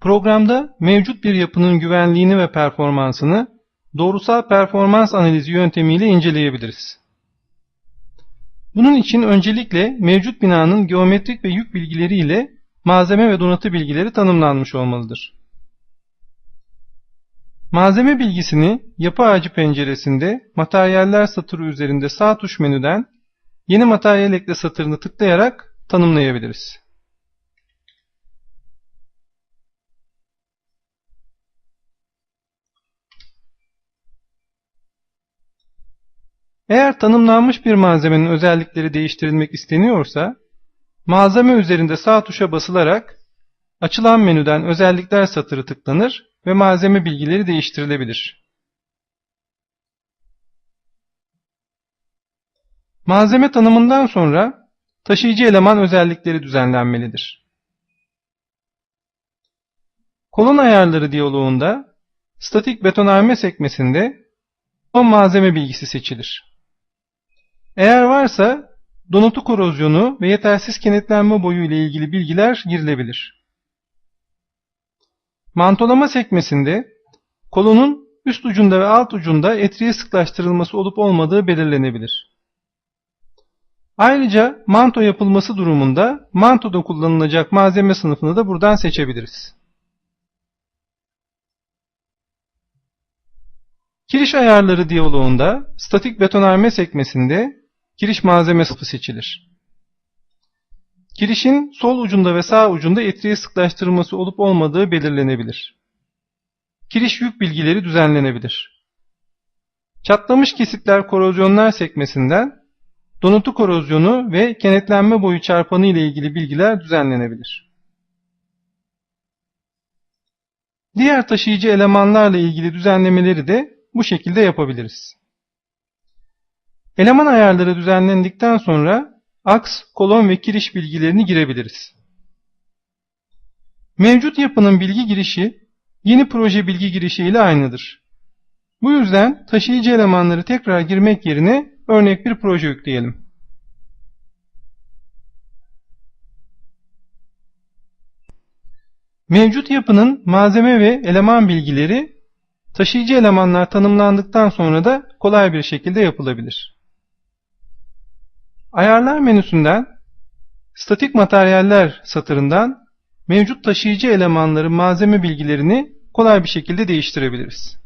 Programda mevcut bir yapının güvenliğini ve performansını doğrusal performans analizi yöntemiyle inceleyebiliriz. Bunun için öncelikle mevcut binanın geometrik ve yük bilgileri ile malzeme ve donatı bilgileri tanımlanmış olmalıdır. Malzeme bilgisini yapı ağacı penceresinde materyaller satırı üzerinde sağ tuş menüden yeni materyal ekle satırını tıklayarak tanımlayabiliriz. Eğer tanımlanmış bir malzemenin özellikleri değiştirilmek isteniyorsa, malzeme üzerinde sağ tuşa basılarak açılan menüden özellikler satırı tıklanır ve malzeme bilgileri değiştirilebilir. Malzeme tanımından sonra taşıyıcı eleman özellikleri düzenlenmelidir. Kolon ayarları diyaloğunda statik betonarme sekmesinde son malzeme bilgisi seçilir. Eğer varsa donatı korozyonu ve yetersiz kenetlenme boyu ile ilgili bilgiler girilebilir. Mantolama sekmesinde kolonun üst ucunda ve alt ucunda etriye sıklaştırılması olup olmadığı belirlenebilir. Ayrıca manto yapılması durumunda mantoda kullanılacak malzeme sınıfını da buradan seçebiliriz. Kiriş ayarları diyaloğunda statik betonarme sekmesinde kiriş malzeme sınıfı seçilir. Kirişin sol ucunda ve sağ ucunda etriye sıklaştırılması olup olmadığı belirlenebilir. Kiriş yük bilgileri düzenlenebilir. Çatlamış kesitler korozyonlar sekmesinden donatı korozyonu ve kenetlenme boyu çarpanı ile ilgili bilgiler düzenlenebilir. Diğer taşıyıcı elemanlarla ilgili düzenlemeleri de bu şekilde yapabiliriz. Eleman ayarları düzenlendikten sonra aks, kolon ve kiriş bilgilerini girebiliriz. Mevcut yapının bilgi girişi yeni proje bilgi girişi ile aynıdır. Bu yüzden taşıyıcı elemanları tekrar girmek yerine örnek bir proje yükleyelim. Mevcut yapının malzeme ve eleman bilgileri taşıyıcı elemanlar tanımlandıktan sonra da kolay bir şekilde yapılabilir. Ayarlar menüsünden statik materyaller satırından mevcut taşıyıcı elemanların malzeme bilgilerini kolay bir şekilde değiştirebiliriz.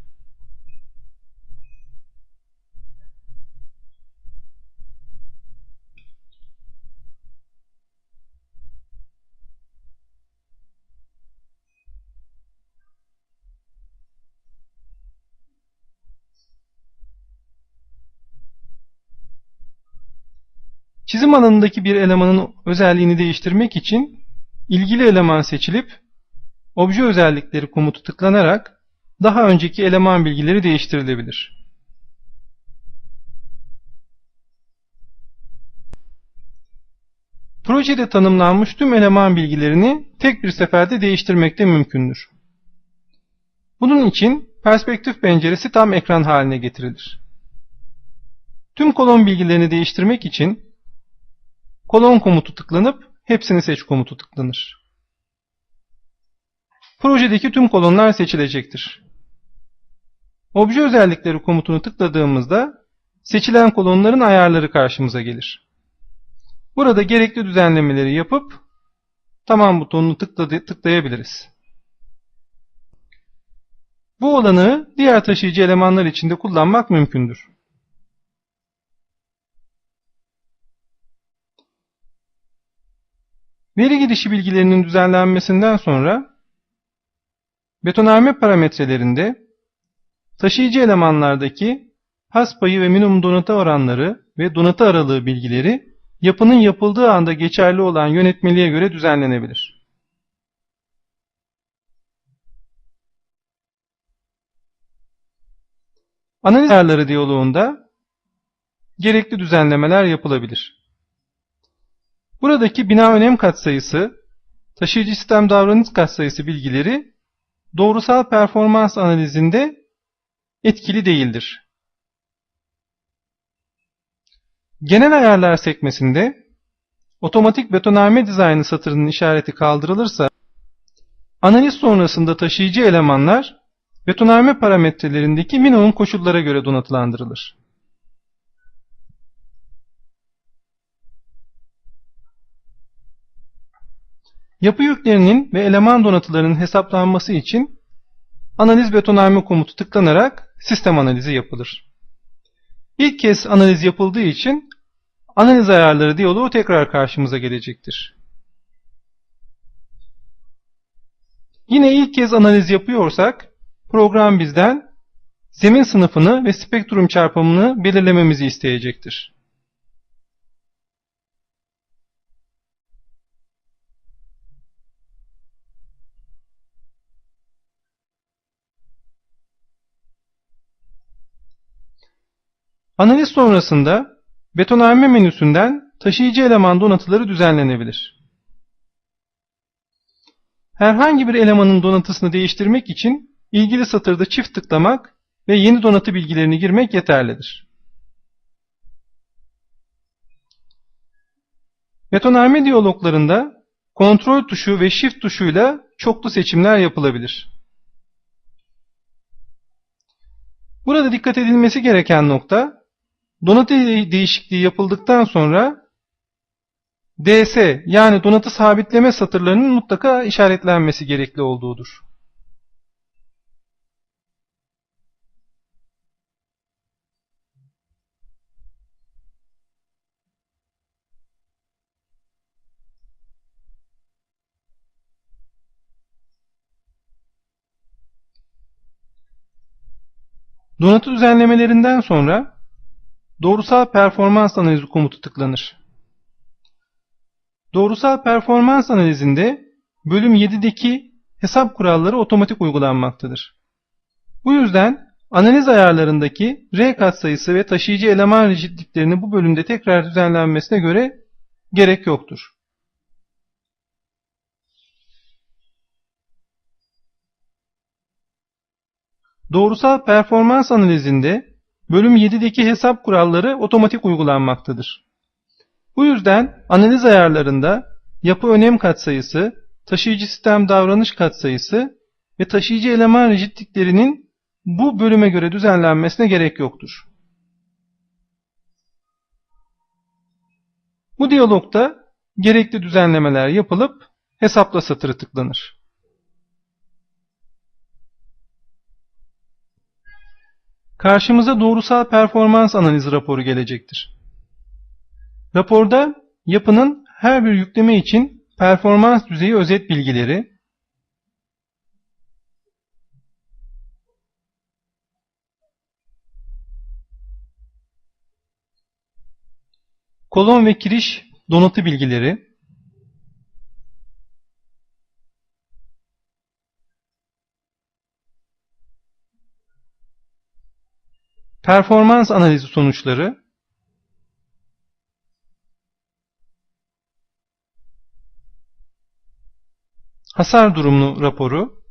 Çizim alanındaki bir elemanın özelliğini değiştirmek için ilgili eleman seçilip obje özellikleri komutu tıklanarak daha önceki eleman bilgileri değiştirilebilir. Projede tanımlanmış tüm eleman bilgilerini tek bir seferde değiştirmek de mümkündür. Bunun için perspektif penceresi tam ekran haline getirilir. Tüm kolon bilgilerini değiştirmek için kolon komutu tıklanıp hepsini seç komutu tıklanır. Projedeki tüm kolonlar seçilecektir. Obje özellikleri komutunu tıkladığımızda seçilen kolonların ayarları karşımıza gelir. Burada gerekli düzenlemeleri yapıp tamam butonunu tıkladı, tıklayabiliriz. Bu olanı diğer taşıyıcı elemanlar için de kullanmak mümkündür. Veri girişi bilgilerinin düzenlenmesinden sonra betonarme parametrelerinde taşıyıcı elemanlardaki has payı ve minimum donatı oranları ve donatı aralığı bilgileri yapının yapıldığı anda geçerli olan yönetmeliğe göre düzenlenebilir. Analiz ayarları diyaloğunda gerekli düzenlemeler yapılabilir. Buradaki bina önem katsayısı, taşıyıcı sistem davranış katsayısı bilgileri doğrusal performans analizinde etkili değildir. Genel ayarlar sekmesinde otomatik betonarme dizaynı satırının işareti kaldırılırsa Analiz sonrasında taşıyıcı elemanlar betonarme parametrelerindeki minimum koşullara göre donatılandırılır. Yapı yüklerinin ve eleman donatılarının hesaplanması için analiz betonarme komutu tıklanarak sistem analizi yapılır. İlk kez analiz yapıldığı için analiz ayarları diyaloğu tekrar karşımıza gelecektir. Yine ilk kez analiz yapıyorsak program bizden zemin sınıfını ve spektrum çarpımını belirlememizi isteyecektir. Analiz sonrasında betonarme menüsünden taşıyıcı eleman donatıları düzenlenebilir. Herhangi bir elemanın donatısını değiştirmek için ilgili satırda çift tıklamak ve yeni donatı bilgilerini girmek yeterlidir. Betonarme diyaloglarında kontrol tuşu ve shift tuşuyla çoklu seçimler yapılabilir. Burada dikkat edilmesi gereken nokta donatı değişikliği yapıldıktan sonra DS yani donatı sabitleme satırlarının mutlaka işaretlenmesi gerekli olduğudur. Donatı düzenlemelerinden sonra doğrusal performans analizi komutu tıklanır. Doğrusal performans analizinde bölüm 7'deki hesap kuralları otomatik uygulanmaktadır. Bu yüzden analiz ayarlarındaki R katsayısı ve taşıyıcı eleman rigidliklerinin bu bölümde tekrar düzenlenmesine göre gerek yoktur. Doğrusal performans analizinde bölüm 7'deki hesap kuralları otomatik uygulanmaktadır. Bu yüzden analiz ayarlarında yapı önem katsayısı, taşıyıcı sistem davranış katsayısı ve taşıyıcı eleman rigidliklerinin bu bölüme göre düzenlenmesine gerek yoktur. Bu diyalogda gerekli düzenlemeler yapılıp hesapla satırı tıklanır. Karşımıza doğrusal performans analizi raporu gelecektir. Raporda yapının her bir yükleme için performans düzeyi özet bilgileri, kolon ve kiriş donatı bilgileri, performans analizi sonuçları, hasar durumlu raporu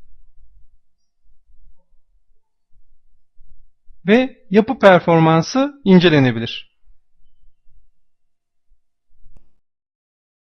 ve yapı performansı incelenebilir.